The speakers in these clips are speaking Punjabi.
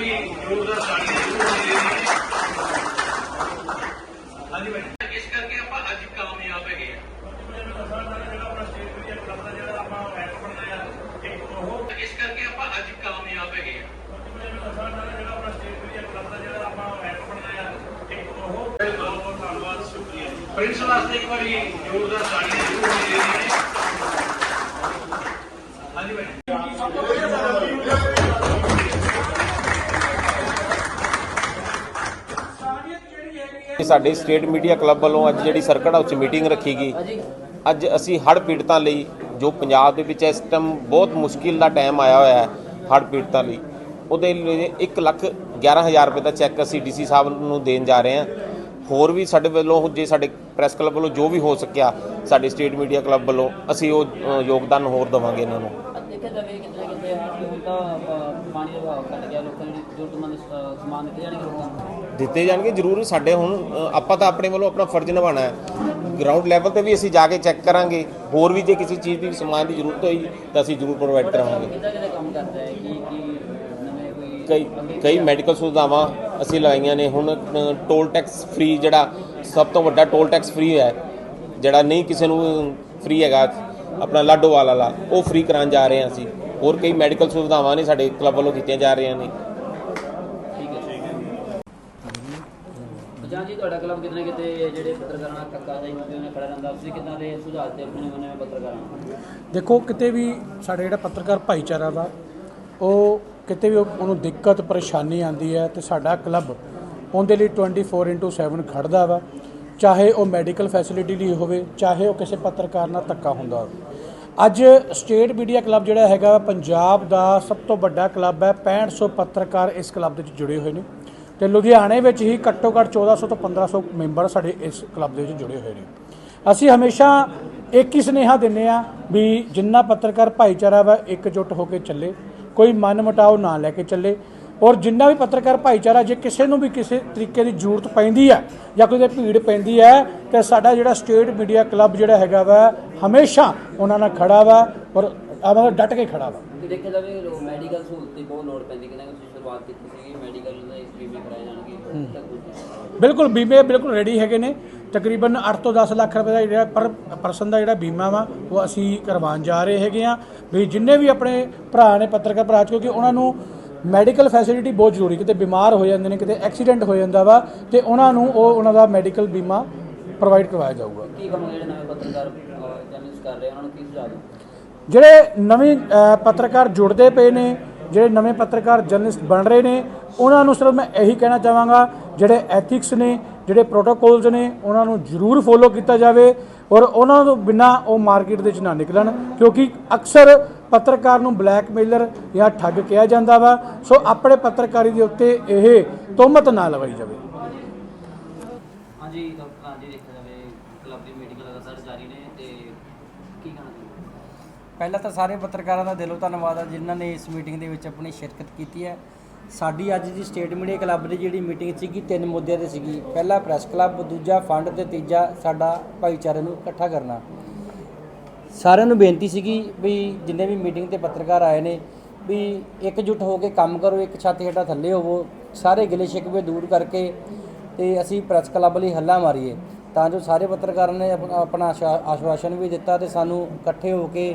भी रोज़गार हाँ। जी मैडम इस करके आप अज कामयाब है इस करके आप अज कामयाब है प्रिंस वास्ते एक बार जोरदार ताली ਸਾਡੇ ਸਟੇਟ ਮੀਡੀਆ ਕਲੱਬ ਵੱਲੋਂ ਅੱਜ ਜਿਹੜੀ ਸਰਕਟ ਹਾਊਸ 'ਚ ਮੀਟਿੰਗ ਰੱਖੀ ਗਈ। ਅੱਜ ਅਸੀਂ ਹੜ੍ਹ ਪੀੜਤਾਂ ਲਈ ਜੋ ਪੰਜਾਬ ਦੇ ਵਿੱਚ ਇਸ ਟਾਈਮ ਬਹੁਤ ਮੁਸ਼ਕਿਲ ਦਾ ਟਾਈਮ ਆਇਆ ਹੋਇਆ ਹੈ ਹੜ੍ਹ ਪੀੜਤਾਂ ਲਈ ਉਹਦੇ ਲਈ 1 ਲੱਖ 11000 ਰੁਪਏ ਦਾ ਚੈੱਕ ਅਸੀਂ ਡੀਸੀ ਸਾਹਿਬ ਨੂੰ ਦੇਣ ਜਾ ਰਹੇ ਹਾਂ। ਹੋਰ ਵੀ ਸਾਡੇ ਵੱਲੋਂ ਜੇ ਸਾਡੇ ਪ੍ਰੈਸ ਕਲੱਬ ਵੱਲੋਂ ਜੋ ਵੀ ਹੋ ਸਕਿਆ ਸਾਡੇ ਸਟੇਟ ਮੀਡੀਆ ਕਲੱਬ ਵੱਲੋਂ ਅਸੀਂ ਉਹ ਯੋਗਦਾਨ ਹੋਰ ਦੇਵਾਂਗੇ ਇਹਨਾਂ ਨੂੰ। ਦੇਖਿਆ ਜਾਵੇ ਕਿਤੇ ਨਾ ਕਿਤੇ ਹੁਣ ਤਾਂ ਅ, ਪਾਣੀ ਦਾ ਭਾਅ ਘਟ ਗਿਆ ਲੋਕਾਂ ਨੂੰ ਜ਼ਰੂਰਤਮੰਦ ਅ, ਸਮਾਨ ਦਿੱਤੇ ਜਾਣਗੇ ਲੋਕਾਂ ਨੂੰ। ਦਿੱਤੇ ਜਾਣਗੇ ਜ਼ਰੂਰ ਸਾਡੇ ਹੁਣ ਅ, ਆਪਾਂ ਤਾਂ ਆਪਣੇ ਵੱਲੋਂ ਆਪਣਾ ਫਰਜ਼ ਨਿਭਾਉਣਾ ਹੈ। ਗਰਾਊਂਡ ਲੈਵਲ ਤੇ ਵੀ ਅਸੀਂ ਜਾ ਕੇ ਚੈੱਕ ਕਰਾਂਗੇ ਹੋਰ ਵੀ ਜੇ ਕਿਸੇ ਚੀਜ਼ ਦੀ ਸਮਾਨ ਦੀ ਜ਼ਰੂਰਤ ਹੋਈ ਤਾਂ ਅਸੀਂ ਜ਼ਰੂਰ ਪ੍ਰੋਵਾਈਡ ਕਰਾਂਗੇ। ਕਿੱਦਾਂ ਕਿਤੇ ਕੰਮ ਕਰਦਾ ਹੈ ਕਿ ਕੀ ਨਵੇਂ ਕੋਈ ਕਈ ਕਈ ਮੈਡੀਕਲ ਸੁਵਿਧਾਵਾਂ ਅਸੀਂ ਲਗਾਈਆਂ ਨੇ ਹੁਣ ਟੋਲ ਟੈਕਸ ਫ੍ਰੀ ਜਿਹੜਾ ਸਭ ਤੋਂ ਵੱਡਾ ਟੋਲ ਟੈਕਸ ਫ੍ਰੀ ਹੈ ਜਿਹੜਾ ਨਹੀਂ ਕਿਸੇ ਨੂੰ ਫ੍ਰੀ ਹੈਗਾ ਆਪਣਾ ਲਾਡੋਵਾਲ ਵਾਲਾ ਉਹ ਫ੍ਰੀ ਕਰਾਉਣ ਜਾ ਰਹੇ ਹਾਂ ਅਸੀਂ। ਹੋਰ ਕਈ ਮੈਡੀਕਲ ਸੁਵਿਧਾਵਾਂ ਨੇ ਸਾਡੇ ਕਲੱਬ ਵੱਲੋਂ ਕੀਤੀਆਂ ਜਾ ਰਹੀਆਂ ਨੇ। ਜਾਂ। ਜੀ ਤੁਹਾਡਾ ਕਲੱਬ ਕਿਤੇ ਨਾ ਕਿਤੇ ਜਿਹੜੇ ਪੱਤਰਕਾਰਾਂ ਨਾਲ ਧੱਕਾ ਜਾਈ ਹੁੰਦੇ ਉਹਨੇ ਖੜਾ ਰਹਿੰਦਾ ਤੁਸੀਂ ਕਿੱਦਾਂ ਦੇ ਸੁਝਾਅ ਤੇ ਆਪਣੇ ਨਵੇਂ ਪੱਤਰਕਾਰਾਂ ਦੇਖੋ ਕਿਤੇ ਵੀ ਸਾਡੇ ਜਿਹੜਾ ਪੱਤਰਕਾਰ ਭਾਈਚਾਰਾ ਦਾ ਉਹ ਕਿਤੇ ਵੀ ਉਹ- ਉਹਨੂੰ ਦਿੱਕਤ ਪਰੇਸ਼ਾਨੀ ਆਂਦੀ ਹੈ ਤੇ ਸਾਡਾ ਕਲੱਬ ਉਹਦੇ ਲਈ 24/7 ਖੜਦਾ ਵਾ ਚਾਹੇ ਉਹ ਮੈਡੀਕਲ ਫੈਸਿਲਿਟੀ ਲਈ ਹੋਵੇ ਚਾਹੇ ਉਹ ਕਿਸੇ ਪੱਤਰਕਾਰ ਨਾਲ ਧੱਕਾ ਹੁੰਦਾ ਹੋਵੇ। ਅੱਜ ਸਟੇਟ ਮੀਡੀਆ ਕਲੱਬ ਜਿਹੜਾ ਹੈਗਾ ਪੰਜਾਬ ਦਾ ਸਭ ਤੋਂ ਵੱਡਾ ਕਲੱਬ ਹੈ 6500 ਪੱਤਰਕਾਰ ਇਸ ਕਲੱਬ ਦੇ ਵਿੱਚ ਜੁੜੇ ਹੋਏ ਨੇ। ਤੇ ਲੁਧਿਆਣੇ ਵਿੱਚ ਹੀ ਘੱਟੋ ਘੱਟ 1400 ਤੋਂ 1500 ਮੈਂਬਰ ਸਾਡੇ ਇਸ ਕਲੱਬ ਦੇ ਵਿੱਚ ਜੁੜੇ ਹੋਏ ਨੇ। ਅਸੀਂ ਹਮੇਸ਼ਾ ਇੱਕ ਹੀ ਸੁਨੇਹਾ ਦਿੰਨੇ ਆ ਵੀ ਜਿੰਨਾ ਪੱਤਰਕਾਰ ਭਾਈਚਾਰਾ ਵਾ ਇਕਜੁੱਟ ਹੋ ਕੇ ਚੱਲੇ, ਕੋਈ ਮਨ ਮਟਾਓ ਨਾ ਲੈ ਕੇ ਚੱਲੇ। ਔਰ ਜਿੰਨਾ ਵੀ ਪੱਤਰਕਾਰ ਭਾਈਚਾਰਾ ਜੇ ਕਿਸੇ ਨੂੰ ਵੀ ਕਿਸੇ ਤਰੀਕੇ ਦੀ ਜ਼ਰੂਰਤ ਪੈਂਦੀ ਹੈ ਜਾਂ ਕੋਈ ਤੇ ਭੀੜ ਪੈਂਦੀ ਹੈ ਤੇ ਸਾਡਾ ਜਿਹੜਾ ਸਟੇਟ ਮੀਡੀਆ ਕਲੱਬ ਜਿਹੜਾ ਹੈਗਾ ਵਾ ਹਮੇਸ਼ਾ ਉਹਨਾਂ ਨਾਲ ਖੜਾ ਵਾ ਔਰ ਆਵਾਂ ਡਟ ਕੇ ਖੜਾ ਵਾ। ਕਿ ਦੇਖਿਆ ਜਾਵੇ ਲੋ ਮੈਡੀਕਲ ਸਹੂਲਤ ਦੀ ਬਹੁਤ ਲੋੜ ਪੈਂਦੀ ਕਿਤੇ ਨਾ ਤੁਸੀਂ ਸ਼ੁਰੂਆਤ ਕੀਤੀ ਸੀਗੀ ਮੈਡੀਕਲ ਦੇ ਬੀਮੇ ਕਰਾਏ ਜਾਣਗੇ ਤਾਂ ਕੁਝ ਬਿਲਕੁਲ ਬੀਮੇ ਬਿਲਕੁਲ ਰੈਡੀ ਹੈਗੇ ਨੇ। ਤਕਰੀਬਨ 8 ਤੋਂ 10 ਲੱਖ ਰੁਪਏ ਦਾ ਜਿਹੜਾ ਪਰ ਪਰਸਨ ਦਾ ਜਿਹੜਾ ਬੀਮਾ ਵਾ ਉਹ ਅਸੀਂ ਕਰਵਾਉਣ ਜਾ ਰਹੇ ਹੈਗੇ ਆ ਵੀ ਜਿੰਨੇ ਵੀ ਆਪਣੇ ਭਰਾ ਨੇ ਪੱਤਰਕਾਰ ਭਰਾ ਕਿਉਂਕਿ ਉਹਨਾਂ ਨੂੰ ਮੈਡੀਕਲ ਫੈਸਿਲਿਟੀ ਬਹੁਤ ਜ਼ਰੂਰੀ ਕਿਤੇ ਬਿਮਾਰ ਹੋ ਜਾਂਦੇ ਨੇ ਕਿਤੇ ਐਕਸੀਡੈਂਟ ਹੋ ਜਾਂਦਾ ਵਾ ਤੇ ਉਹਨਾਂ ਨੂੰ ਉਹ ਉਹਨਾਂ ਦਾ ਮੈਡੀਕਲ ਬੀਮਾ ਪ੍ਰੋਵਾਈਡ ਕਰਵਾਇਆ ਜਾਊਗਾ। ਕੀ ਕਹੋਗੇ ਜਿਹੜੇ ਨਵੇਂ ਪੱਤਰਕਾਰ ਜਰਨਲਿਸਟ ਕਰ ਰਹੇ ਉਹਨਾਂ ਨੂੰ ਕੀ ਸੁਝਾਅ ਦਿਓ? ਜਿਹੜੇ ਨਵੇਂ ਅ, ਪੱਤਰਕਾਰ ਜੁੜਦੇ ਪਏ ਨੇ ਜਿਹੜੇ ਨਵੇਂ ਪੱਤਰਕਾਰ ਜਰਨਲਿਸਟ ਬਣ ਰਹੇ ਨੇ ਉਹਨਾਂ ਨੂੰ ਸਿਰਫ ਮੈਂ ਇਹੀ ਕਹਿਣਾ ਚਾਹਾਂਗਾ ਜਿਹੜੇ ਐਥਿਕਸ ਨੇ ਜਿਹੜੇ ਪ੍ਰੋਟੋਕੋਲਸ ਨੇ ਉਹਨਾਂ ਨੂੰ ਜ਼ਰੂਰ ਫੋਲੋ ਕੀਤਾ ਜਾਵੇ ਔਰ ਉਹਨਾਂ ਤੋਂ ਬਿਨਾ ਉਹ ਮਾਰਕੀਟ ਦੇ ਵਿੱਚ ਨਾ ਨਿਕਲਣ ਕਿਉਂਕਿ ਅਕਸਰ ਪੱਤਰਕਾਰ ਨੂੰ ਬਲੈਕਮੇਲਰ ਜਾਂ ਠੱਗ ਕਿਹਾ ਜਾਂਦਾ ਵਾ। ਸੋ ਆਪਣੇ ਪੱਤਰਕਾਰੀ ਦੇ ਉੱਤੇ ਇਹ ਤੋਮਤ ਨਾ ਲਗਾਈ ਜਾਵੇ। ਹਾਂਜੀ ਡਾਕਟਰ ਹਾਂਜੀ ਦੇਖਿਆ ਜਾਵੇ ਕਲੱਬ ਦੀ ਮੀਟਿੰਗ ਲਗਾਤਾਰ ਜਾਰੀ ਨੇ ਤੇ ਕੀ ਕਹਿਣਾ ਚਾਹੁੰਦੇ ਪਹਿਲਾਂ ਤਾਂ ਸਾਰੇ ਪੱਤਰਕਾਰਾਂ ਦਾ ਦਿਲੋਂ ਧੰਨਵਾਦ ਹੈ ਜਿਨ੍ਹਾਂ ਨੇ ਇਸ ਮੀਟਿੰਗ ਦੇ ਵਿੱਚ ਆਪਣੀ ਸ਼ਿਰਕਤ ਕੀਤੀ ਹੈ। ਸਾਡੀ ਅੱਜ ਦੀ ਸਟੇਟ ਮੀਡੀਆ ਕਲੱਬ ਦੀ ਜਿਹੜੀ ਮੀਟਿੰਗ ਸੀਗੀ ਤਿੰਨ ਮੁੱਦਿਆਂ ਤੇ ਸੀਗੀ। ਪਹਿਲਾ ਪ੍ਰੈਸ ਕਲੱਬ ਦੂਜਾ ਫੰਡ ਤੇ ਤੀਜਾ ਸਾਡਾ ਭਾਈਚਾਰੇ ਨੂੰ ਇਕੱਠਾ ਕਰਨਾ। ਸਾਰਿਆਂ ਨੂੰ ਬੇਨਤੀ ਸੀਗੀ ਵੀ ਜਿੰਨੇ ਵੀ ਮੀਟਿੰਗ ਤੇ ਪੱਤਰਕਾਰ ਆਏ ਨੇ, ਵੀ ਇਕਜੁੱਟ ਹੋ ਕੇ ਕੰਮ ਕਰੋ, ਇੱਕ ਛੱਤ ਹੇਠਾਂ ਥੱਲੇ ਹੋਵੋ, ਸਾਰੇ ਗਿਲੇ ਸ਼ਿਕਵੇ ਦੂਰ ਕਰਕੇ ਤੇ ਅਸੀਂ ਪ੍ਰੈਸ ਕਲੱਬ ਲਈ ਹੱਲਾ ਮਾਰੀਏ। ਤਾਂ ਜੋ ਸਾਰੇ ਪੱਤਰਕਾਰਾਂ ਨੇ ਆਪਣਾ- ਆਪਣਾ ਆਸ਼ਵਾਸਨ ਵੀ ਦਿੱਤਾ ਤੇ ਸਾਨੂੰ ਇਕੱਠੇ ਹੋ ਕੇ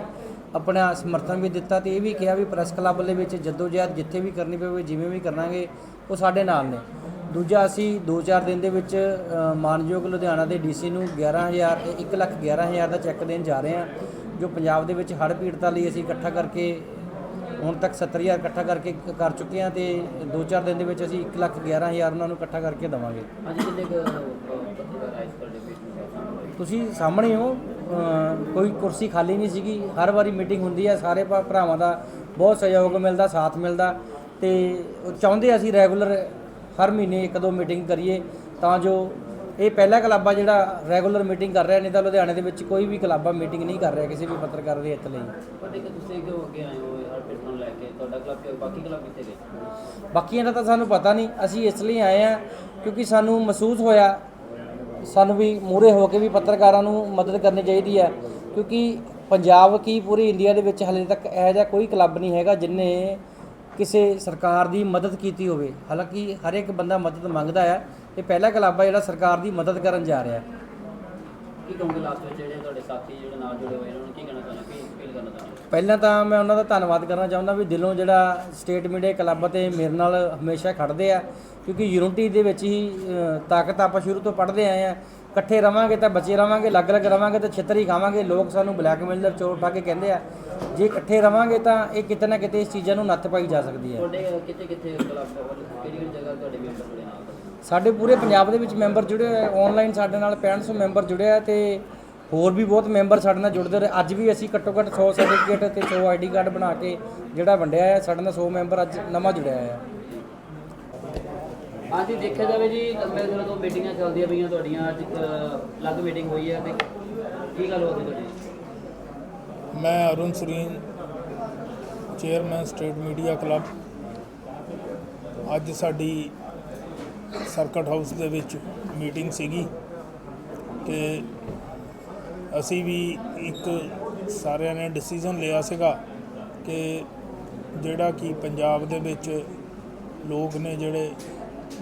ਆਪਣਾ ਸਮਰਥਨ ਵੀ ਦਿੱਤਾ ਤੇ ਇਹ ਵੀ ਕਿਹਾ ਵੀ ਪ੍ਰੈਸ ਕਲੱਬ ਦੇ ਵਿੱਚ ਜਦੋਜਹਿਦ ਜਿੱਥੇ ਵੀ ਕਰਨੀ ਪਵੇ, ਜਿਵੇਂ ਵੀ ਕਰਾਂਗੇ ਉਹ ਸਾਡੇ ਨਾਲ ਨੇ। ਦੂਜਾ ਅਸੀਂ 2-4 ਦਿਨ ਦੇ ਵਿੱਚ ਮਾਨਯੋਗ ਲੁਧਿਆਣਾ ਦੇ ਡੀਸੀ ਨੂੰ 11000 1 ਲੱਖ 11000 ਦਾ ਚੈੱਕ ਦੇਣ ਜਾ ਰਹੇ ਹਾਂ ਜੋ ਪੰਜਾਬ ਦੇ ਵਿੱਚ ਹੜ੍ਹ ਪੀੜਤਾਂ ਲਈ ਅਸੀਂ ਇਕੱਠਾ ਕਰਕੇ ਹੁਣ ਤੱਕ 70000 ਇਕੱਠਾ ਕਰਕੇ ਕਰ ਚੁੱਕੇ ਹਾਂ ਤੇ 2-4 ਦਿਨ ਦੇ ਵਿੱਚ ਅਸੀਂ 1 ਲੱਖ 11000 ਉਹਨਾਂ ਨੂੰ ਇਕੱਠਾ ਕਰਕੇ ਦੇਵਾਂਗੇ। ਤੁਸੀਂ ਸਾਹਮਣੇ ਹੋ ਕੋਈ ਕੁਰਸੀ ਖਾਲੀ ਨਹੀਂ ਸੀਗੀ ਹਰ ਵਾਰੀ ਮੀਟਿੰਗ ਹੁੰਦੀ ਹੈ ਸਾਰੇ ਭਰਾਵਾਂ ਦਾ ਬਹੁਤ ਸਹਿਯੋਗ ਮਿਲਦਾ ਸਾਥ ਮਿਲਦਾ ਤੇ ਚਾਹੁੰਦੇ ਅਸੀਂ ਰੈਗੂਲਰ ਹਰ ਮਹੀਨੇ ਇੱਕ ਦੋ ਮੀਟਿੰਗ ਕਰੀਏ ਤਾਂ ਜੋ ਇਹ ਪਹਿਲਾ ਕਲੱਬ ਆ ਜਿਹੜਾ ਰੈਗੂਲਰ ਮੀਟਿੰਗ ਕਰ ਰਿਹਾ ਨਹੀਂ ਤਾਂ ਲੁਧਿਆਣੇ ਦੇ ਵਿੱਚ ਕੋਈ ਵੀ ਕਲੱਬ ਆ ਮੀਟਿੰਗ ਨਹੀਂ ਕਰ ਰਿਹਾ ਕਿਸੇ ਵੀ ਪੱਤਰਕਾਰ ਦੇ ਹਿੱਤ ਲਈ। ਪਰ ਇੱਕ ਤੁਸੀਂ ਕਿਉਂ ਅੱਗੇ ਆਏ ਹੋ ਹਰ ਪੇਟ ਨੂੰ ਲੈ ਕੇ? ਤੁਹਾਡਾ ਕਲੱਬ ਕਿ ਬਾਕੀ ਕਲੱਬ ਕਿੱਥੇ ਗਏ? ਬਾਕੀਆਂ ਦਾ ਤਾਂ ਸਾਨੂੰ ਪਤਾ ਨਹੀਂ ਅਸੀਂ ਇਸ ਲਈ ਆਏ ਆ ਕਿਉਂਕਿ ਸਾਨੂੰ ਮਹਿਸੂਸ ਹੋਇਆ ਸਾਨੂੰ ਵੀ ਮੂਰੇ ਹੋ ਕੇ ਵੀ ਪੱਤਰਕਾਰਾਂ ਨੂੰ ਮਦਦ ਕਰਨੀ ਚਾਹੀਦੀ ਹੈ ਕਿਉਂਕਿ ਪੰਜਾਬ ਕੀ ਪੂਰੀ ਇੰਡੀਆ ਦੇ ਵਿੱਚ ਹਲੇ ਤੱਕ ਇਹੋ ਜਿਹਾ ਕੋਈ ਕਲੱਬ ਨਹੀਂ ਹੈਗਾ ਜਿਨੇ ਕਿਸੇ ਸਰਕਾਰ ਦੀ ਮਦਦ ਕੀਤੀ ਹੋਵੇ ਹਾਲਾਂਕਿ ਹਰ ਇੱਕ ਬੰਦਾ ਮਦਦ ਮੰਗਦਾ ਹੈ ਇਹ ਪਹਿਲਾ ਕਲੱਬ ਹੈ ਜਿਹੜਾ ਸਰਕਾਰ ਦੀ ਮਦਦ ਕਰਨ ਜਾ ਰਿਹਾ ਹੈ। ਕੀ ਕਹੋਗੇ ਲਾਸਟ ਵਿੱਚ ਜਿਹੜੇ ਤੁਹਾਡੇ ਸਾਥੀ ਜਿਹੜੇ ਨਾਲ ਜੁੜੇ ਹੋਏ ਨੇ ਉਹਨਾਂ ਨੂੰ ਕੀ ਕਹਿਣਾ ਚਾਹੁੰਦੇ ਕੀ ਫੀਲ ਕਰਨਾ ਚਾਹੁੰਦੇ ਪਹਿਲਾਂ ਤਾਂ ਮੈਂ ਉਹਨਾਂ ਦਾ ਧੰਨਵਾਦ ਕਰਨਾ ਚਾਹੁੰਦਾ ਵੀ ਦਿਲੋਂ ਜਿਹੜਾ ਸਟੇਟ ਮੀਡੀਆ ਕਲੱਬ ਤੇ ਮੇਰੇ ਨਾਲ ਹਮੇਸ਼ਾ ਖੜਦੇ ਆ ਕਿਉਂਕਿ ਯੂਨਿਟੀ ਦੇ ਵਿੱਚ ਹੀ ਤਾਕਤ ਆਪਾਂ ਸ਼ੁਰੂ ਤੋਂ ਪੜ੍ਹਦੇ ਆਏ ਆ। ਇਕੱਠੇ ਰਵਾਂਗੇ ਤਾਂ ਬਚੇ ਰਵਾਂਗੇ ਅਲੱਗ-ਅਲੱਗ ਰਵਾਂਗੇ ਤਾਂ ਛਿੱਤਰ ਹੀ ਖਾਵਾਂਗੇ। ਲੋਕ ਸਾਨੂੰ ਬਲੈਕਮੇਲ ਦੇ ਚੋਰ ਉਠਾ ਕੇ ਕਹਿੰਦੇ ਆ ਜੇ ਇਕੱਠੇ ਰਵਾਂਗੇ ਤਾਂ ਇਹ ਕਿਤੇ ਨਾ ਕਿਤੇ ਇਸ ਚੀਜ਼ਾਂ ਨੂੰ ਨੱਥ ਪਾਈ ਜਾ ਸਕਦੀ ਹੈ। ਤੁਹਾਡੇ ਕਿੱਥੇ ਕਿੱਥੇ ਕਲੱਬ ਕਿਹੜੀ ਕਿਹੜੀ ਜਗ੍ਹਾ ਤੁਹਾਡੇ ਮੈਂਬਰ ਜੁੜੇ ਨਾਲ? ਸਾਡੇ ਪੂਰੇ ਪੰਜਾਬ ਦੇ ਵਿੱਚ ਮੈਂਬਰ ਜੁੜੇ ਹੋਏ ਆਨਲਾਈਨ ਸਾਡੇ ਨਾਲ 6500 ਮੈਂਬਰ ਜੁੜੇ ਆ ਤੇ ਹੋਰ ਵੀ ਬਹੁਤ ਮੈਂਬਰ ਸਾਡੇ ਨਾਲ ਜੁੜਦੇ ਰਹੇ। ਅੱਜ ਵੀ ਅਸੀਂ ਘੱਟੋ ਘੱਟ 100 ਸਰਟੀਫਿਕੇਟ ਤੇ 100 ਆਈਡੀ ਕਾਰਡ ਬਣਾ ਕੇ ਜਿਹੜਾ ਵੰਡਿਆ ਹੈ ਸਾਡੇ ਨਾਲ 100 ਮੈਂਬਰ ਅੱਜ ਨਵਾਂ ਜੁੜਿਆ ਹੈ ਅੱਜ ਦੇਖਿਆ ਜਾਵੇ ਜੀ, ਲੰਬੇ ਦਿਨਾਂ ਤੋਂ ਮੀਟਿੰਗਾਂ ਚੱਲਦੀਆਂ ਪਈਆਂ ਤੁਹਾਡੀਆਂ, ਅੱਜ ਇੱਕ ਅਲੱਗ ਮੀਟਿੰਗ ਹੋਈ ਹੈ, ਤੇ ਕੀ ਗੱਲ ਹੋਈ ਤੁਹਾਡੀ? ਮੈਂ Arun Sarin, chairman state media club. ਅੱਜ ਸਾਡੀ ਸਰਕਟ ਹਾਊਸ ਦੇ ਵਿੱਚ ਮੀਟਿੰਗ ਸੀਗੀ ਕਿ ਅਸੀਂ ਵੀ ਇੱਕ ਸਾਰਿਆਂ ਨੇ ਡਿਸੀਜਨ ਲਿਆ ਸੀਗਾ ਕਿ ਜਿਹੜਾ ਕਿ ਪੰਜਾਬ ਦੇ ਵਿੱਚ ਲੋਕ ਨੇ ਜਿਹੜੇ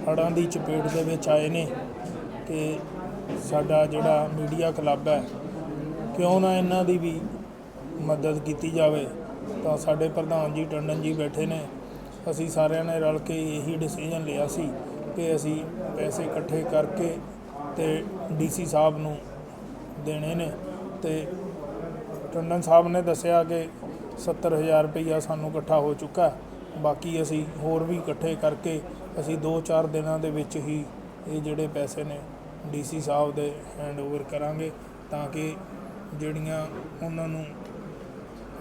ਹੜ੍ਹਾਂ ਦੀ ਚਪੇਟ ਦੇ ਵਿੱਚ ਆਏ ਨੇ ਕਿ ਸਾਡਾ ਜਿਹੜਾ ਮੀਡੀਆ ਕਲੱਬ ਹੈ, ਕਿਉਂ ਨਾ ਇਹਨਾਂ ਦੀ ਵੀ ਮਦਦ ਕੀਤੀ ਜਾਵੇ। ਤਾਂ ਸਾਡੇ ਪ੍ਰਧਾਨ ਜੀ ਟੰਡਨ ਜੀ ਬੈਠੇ ਨੇ। ਅਸੀਂ ਸਾਰਿਆਂ ਨੇ ਰਲ ਕੇ ਇਹੀ ਡਿਸੀਜਨ ਲਿਆ ਸੀ ਕਿ ਅਸੀਂ ਪੈਸੇ ਇਕੱਠੇ ਕਰਕੇ ਤੇ ਡੀਸੀ ਸਾਹਿਬ ਨੂੰ ਦੇਣੇ ਨੇ ਤੇ ਟੰਡਨ ਸਾਹਿਬ ਨੇ ਦੱਸਿਆ ਕਿ 70000 ਰੁਪਈਆ ਸਾਨੂੰ ਇਕੱਠਾ ਹੋ ਚੁੱਕਾ। ਬਾਕੀ ਅਸੀਂ ਹੋਰ ਵੀ ਇਕੱਠੇ ਕਰਕੇ ਅਸੀਂ 2-4 ਦਿਨਾਂ ਦੇ ਵਿੱਚ ਹੀ ਇਹ ਜਿਹੜੇ ਪੈਸੇ ਨੇ ਡੀਸੀ ਸਾਹਿਬ ਦੇ ਹੈਂਡਓਵਰ ਕਰਾਂਗੇ ਤਾਂ ਕਿ ਜਿਹੜੀਆਂ ਉਹਨਾਂ ਨੂੰ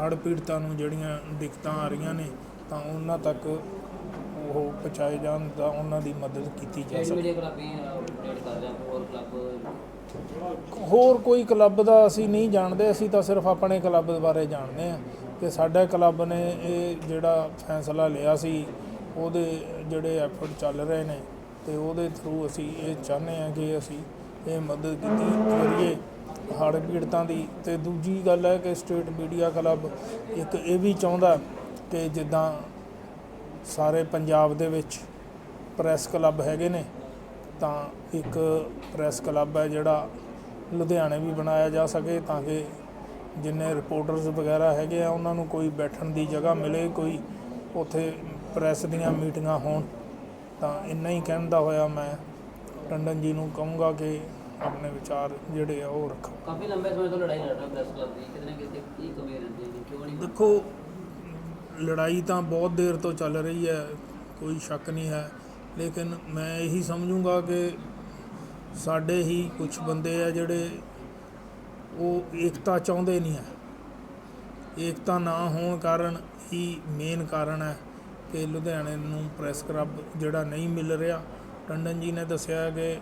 ਹੜ੍ਹ ਪੀੜਤਾਂ ਨੂੰ ਜਿਹੜੀਆਂ ਦਿੱਕਤਾਂ ਆ ਰਹੀਆਂ ਨੇ ਤਾਂ ਉਹਨਾਂ ਤੱਕ ਉਹ ਪਹੁੰਚਾਏ ਜਾਣ ਤਾਂ ਉਹਨਾਂ ਦੀ ਮਦਦ ਕੀਤੀ ਜਾ ਸਕੇ। ਹੋਰ ਕੋਈ ਕਲੱਬ ਦਾ ਅਸੀਂ ਨਹੀਂ ਜਾਣਦੇ ਅਸੀਂ ਤਾਂ ਸਿਰਫ ਆਪਣੇ ਕਲੱਬ ਬਾਰੇ ਜਾਣਦੇ ਹਾਂ ਕਿ ਸਾਡਾ ਕਲੱਬ ਨੇ ਇਹ ਜਿਹੜਾ ਫੈਸਲਾ ਲਿਆ ਸੀ ਉਹਦੇ ਜਿਹੜੇ ਐਫਰਟ ਚੱਲ ਰਹੇ ਨੇ ਅਤੇ ਉਹਦੇ ਥਰੂ ਅਸੀਂ ਇਹ ਚਾਹੁੰਦੇ ਹਾਂ ਕਿ ਅਸੀਂ ਇਹ ਮਦਦ ਕੀਤੀ, ਕਰੀਏ ਹੜ੍ਹ ਪੀੜਤਾਂ ਦੀ। ਅਤੇ ਦੂਜੀ ਗੱਲ ਹੈ ਕਿ ਸਟੇਟ ਮੀਡੀਆ ਕਲੱਬ ਇੱਕ ਇਹ ਵੀ ਚਾਹੁੰਦਾ ਕਿ ਜਿੱਦਾਂ ਸਾਰੇ ਪੰਜਾਬ ਦੇ ਵਿੱਚ ਪ੍ਰੈਸ ਕਲੱਬ ਹੈਗੇ ਨੇ, ਤਾਂ ਇੱਕ ਪ੍ਰੈਸ ਕਲੱਬ ਹੈ ਜਿਹੜਾ ਲੁਧਿਆਣੇ ਵੀ ਬਣਾਇਆ ਜਾ ਸਕੇ ਤਾਂ ਕਿ ਜਿੰਨੇ ਰਿਪੋਰਟਰਸ ਵਗੈਰਾ ਹੈਗੇ ਆ, ਉਹਨਾਂ ਨੂੰ ਕੋਈ ਬੈਠਣ ਦੀ ਜਗ੍ਹਾ ਮਿਲੇ, ਕੋਈ ਉੱਥੇ ਪ੍ਰੈਸ ਦੀਆਂ ਮੀਟਿੰਗਾਂ ਹੋਣ ਤਾਂ ਇੰਨਾ ਹੀ ਕਹਿਣ ਦਾ ਹੋਇਆ ਮੈਂ। ਟੰਡਨ ਜੀ ਨੂੰ ਕਹੂੰਗਾ ਕਿ ਆਪਣੇ ਵਿਚਾਰ ਜਿਹੜੇ ਆ ਉਹ ਰੱਖੋ। ਕਾਫੀ ਲੰਬੇ ਸਮੇਂ ਤੋਂ ਲੜਾਈ ਲੜ ਰਿਹਾ ਪ੍ਰੈਸ ਕਲੱਬ ਦੀ। ਕਿਤੇ ਨਾ ਕਿਤੇ ਕੀ ਕਮੀ ਰਹਿੰਦੀ ਹੈ ਕਿਉਂ ਨਹੀਂ? ਦੇਖੋ ਲੜਾਈ ਤਾਂ ਬਹੁਤ ਦੇਰ ਤੋਂ ਚੱਲ ਰਹੀ ਹੈ ਕੋਈ ਸ਼ੱਕ ਨਹੀਂ ਹੈ। ਲੇਕਿਨ ਮੈਂ ਇਹੀ ਸਮਝੂੰਗਾ ਕਿ ਸਾਡੇ ਹੀ ਕੁਝ ਬੰਦੇ ਆ ਜਿਹੜੇ ਉਹ ਏਕਤਾ ਚਾਹੁੰਦੇ ਨਹੀਂ ਹੈ। ਏਕਤਾ ਨਾ ਹੋਣ ਕਾਰਨ ਹੀ ਮੇਨ ਕਾਰਨ ਹੈ। ਕਿ ਲੁਧਿਆਣੇ ਨੂੰ ਪ੍ਰੈਸ ਕਲੱਬ ਜਿਹੜਾ ਨਹੀਂ ਮਿਲ ਰਿਹਾ। ਟੰਡਨ ਜੀ ਨੇ ਦੱਸਿਆ ਕਿ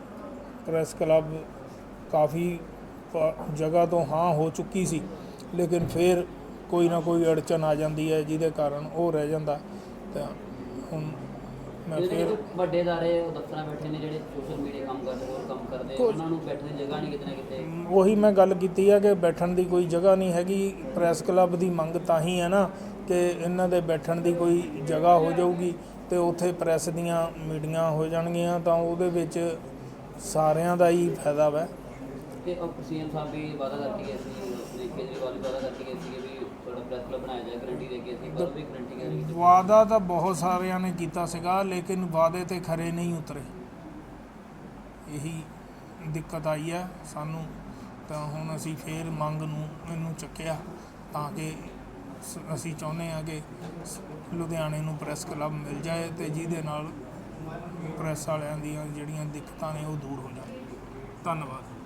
ਪ੍ਰੈਸ ਕਲੱਬ ਕਾਫੀ ਜਗ੍ਹਾ ਤੋਂ ਹਾਂ ਹੋ ਚੁੱਕੀ ਸੀ ਲੇਕਿਨ ਫਿਰ ਕੋਈ ਨਾ ਕੋਈ ਅੜਚਨ ਆ ਜਾਂਦੀ ਹੈ ਜਿਹਦੇ ਕਾਰਨ ਉਹ ਰਹਿ ਜਾਂਦਾ। ਤਾਂ ਹੁਣ ਮੈਂ ਫਿਰ ਵੱਡੇ ਦਾਰੇ ਉਹ ਦਫ਼ਤਰਾਂ ਬੈਠੇ ਨੇ ਜਿਹੜੇ ਸੋਸ਼ਲ ਮੀਡੀਆ ਕੰਮ ਕਰਦੇ ਹੋਰ ਕੰਮ ਕਰਦੇ ਉਹਨਾਂ ਨੂੰ ਬੈਠਣ ਦੀ ਜਗ੍ਹਾ ਨਹੀਂ ਕਿਤੇ ਨਾ ਕਿਤੇ। ਉਹੀ ਮੈਂ ਗੱਲ ਕੀਤੀ ਹੈ ਕਿ ਬੈਠਣ ਦੀ ਕੋਈ ਜਗ੍ਹਾ ਨਹੀਂ ਹੈਗੀ। ਪ੍ਰੈਸ ਕਲੱਬ ਦੀ ਮੰਗ ਤਾਂ ਹੀ ਹੈ ਨਾ ਕਿ ਇਹਨਾਂ ਦੇ ਬੈਠਣ ਦੀ ਕੋਈ ਜਗ੍ਹਾ ਹੋ ਜਾਊਗੀ ਤੇ ਉੱਥੇ ਪ੍ਰੈਸ ਦੀਆਂ ਮੀਟਿੰਗਾਂ ਹੋ ਜਾਣਗੀਆਂ ਤਾਂ ਉਹਦੇ ਵਿੱਚ ਸਾਰਿਆਂ ਦਾ ਹੀ ਫਾਇਦਾ ਵਾ। ਤੇ ਸੀਐਮ ਸਾਹਿਬ ਵੀ ਵਾਅਦਾ ਕਰਕੇ ਗਏ ਸੀ ਆਪਣੇ ਕੇਜਰੀਵਾਲ ਵੀ ਵਾਅਦਾ ਕਰਕੇ ਗਏ ਸੀ ਕਿ ਵੀ ਤੁਹਾਡਾ ਪ੍ਰੈਸ ਕਲੱਬ ਬਣਾਇਆ ਜਾਏ ਗਰੰਟੀ ਦੇ ਕੇ ਸੀ ਪਰ ਵੀ ਗਰੰਟੀ ਕਰ ਵਾਅਦਾ ਤਾਂ ਬਹੁਤ ਸਾਰਿਆਂ ਨੇ ਕੀਤਾ ਸੀਗਾ ਲੇਕਿਨ ਵਾਅਦੇ ਤੇ ਖਰੇ ਨਹੀਂ ਉਤਰੇ। ਇਹੀ ਦਿੱਕਤ ਆਈ ਹੈ ਸਾਨੂੰ ਤਾਂ ਹੁਣ ਅਸੀਂ ਫੇਰ ਮੰਗ ਨੂੰ ਇਹਨੂੰ ਚੱਕਿਆ ਤਾਂ ਕਿ ਸ- ਅਸੀਂ ਚਾਹੁੰਦੇ ਹਾਂ ਕਿ ਸ- ਲੁਧਿਆਣੇ ਨੂੰ ਪ੍ਰੈਸ ਕਲੱਬ ਮਿਲ ਜਾਏ ਤੇ ਜਿਹਦੇ ਨਾਲ ਪ੍ਰੈਸ ਵਾਲਿਆਂ ਦੀਆਂ ਜਿਹੜੀਆਂ ਦਿੱਕਤਾਂ ਨੇ ਉਹ ਦੂਰ ਹੋ ਜਾਣ। ਧੰਨਵਾਦ।